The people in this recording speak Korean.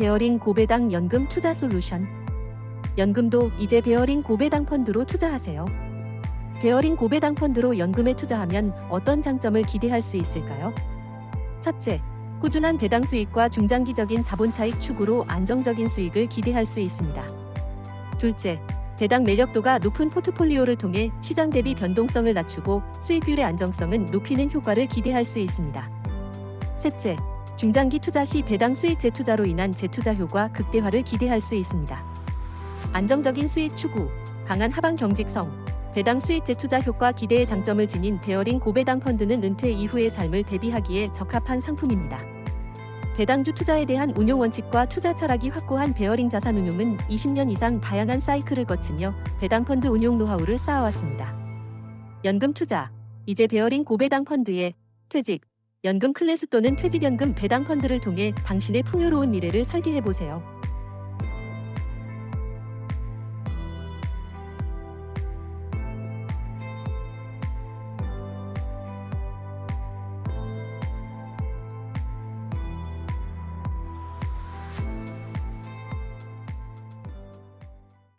베어링 고배당 연금 투자 솔루션. 연금도 이제 베어링 고배당 펀드로 투자하세요. 베어링 고배당 펀드로 연금에 투자하면 어떤 장점을 기대할 수 있을까요? 첫째, 꾸준한 배당 수익과 중장기적인 자본 차익 추구로 안정적인 수익을 기대할 수 있습니다. 둘째, 배당 매력도가 높은 포트폴리오를 통해 시장 대비 변동성을 낮추고 수익률의 안정성은 높이는 효과를 기대할 수 있습니다. 셋째, 중장기 투자 시 배당 수익 재투자로 인한 재투자 효과 극대화를 기대할 수 있습니다. 안정적인 수익 추구, 강한 하방 경직성, 배당 수익 재투자 효과 기대의 장점을 지닌 베어링 고배당 펀드는 은퇴 이후의 삶을 대비하기에 적합한 상품입니다. 배당주 투자에 대한 운용 원칙과 투자 철학이 확고한 베어링 자산 운용은 20년 이상 다양한 사이클을 거치며 배당 펀드 운용 노하우를 쌓아왔습니다. 연금 투자 이제 베어링 고배당 펀드에 퇴직, 연금 클래스 또는 퇴직연금 배당 펀드를 통해 당신의 풍요로운 미래를 설계해 보세요.